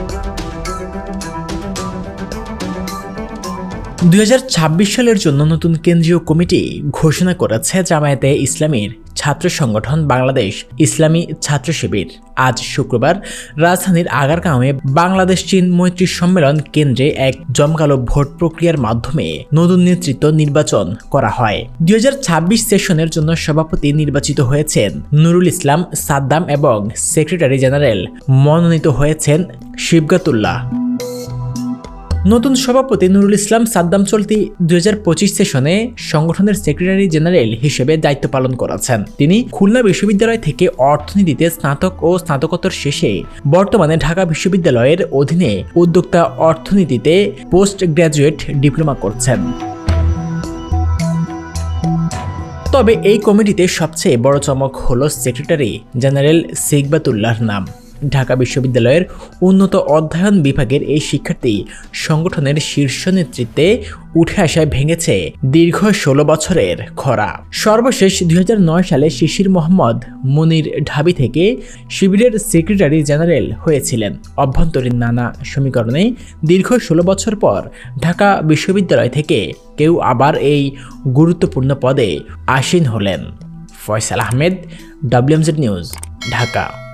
Müzik দুই হাজার ছাব্বিশ সালের জন্য নতুন কেন্দ্রীয় কমিটি ঘোষণা করেছে জামায়াতে ইসলামীর ছাত্র সংগঠন বাংলাদেশ ইসলামী ছাত্র শিবির। আজ শুক্রবার রাজধানীর আগারগাঁওয়ে বাংলাদেশ চীন মৈত্রী সম্মেলন কেন্দ্রে এক জমকালো ভোট প্রক্রিয়ার মাধ্যমে নতুন নেতৃত্ব নির্বাচন করা হয়। দুই হাজার ছাব্বিশ সেশনের জন্য সভাপতি নির্বাচিত হয়েছেন নুরুল ইসলাম সাদ্দাম এবং সেক্রেটারি জেনারেল মনোনীত হয়েছেন শিবগাতুল্লাহ। নতুন সভাপতি নুরুল ইসলাম সাদ্দাম চলতি দুই হাজার পঁচিশ সেশনে সংগঠনের সেক্রেটারি জেনারেল হিসেবে দায়িত্ব পালন করেছেন। তিনি খুলনা বিশ্ববিদ্যালয় থেকে অর্থনীতিতে স্নাতক ও স্নাতকোত্তর শেষে বর্তমানে ঢাকা বিশ্ববিদ্যালয়ের অধীনে উদ্যোক্তা অর্থনীতিতে পোস্ট গ্র্যাজুয়েট ডিপ্লোমা করছেন। তবে এই কমিটিতে সবচেয়ে বড় চমক হল সেক্রেটারি জেনারেল সিকবাতুল্লাহর নাম। ঢাকা বিশ্ববিদ্যালয়ের উন্নত অধ্যয়ন বিভাগের এই শিক্ষার্থী সংগঠনের শীর্ষ নেতৃত্বে উঠে আসায় ভেঙেছে দীর্ঘ ষোলো বছরের খরা। সর্বশেষ দুই হাজার নয় সালে শিশির মোহাম্মদ মুনির ঢাবি থেকে শিবিরের সেক্রেটারি জেনারেল হয়েছিলেন। অভ্যন্তরীণ নানা সমীকরণে দীর্ঘ ষোলো বছর পর ঢাকা বিশ্ববিদ্যালয় থেকে কেউ আবার এই গুরুত্বপূর্ণ পদে আসীন হলেন। Faisal Ahmed, WMZ news, Dhaka.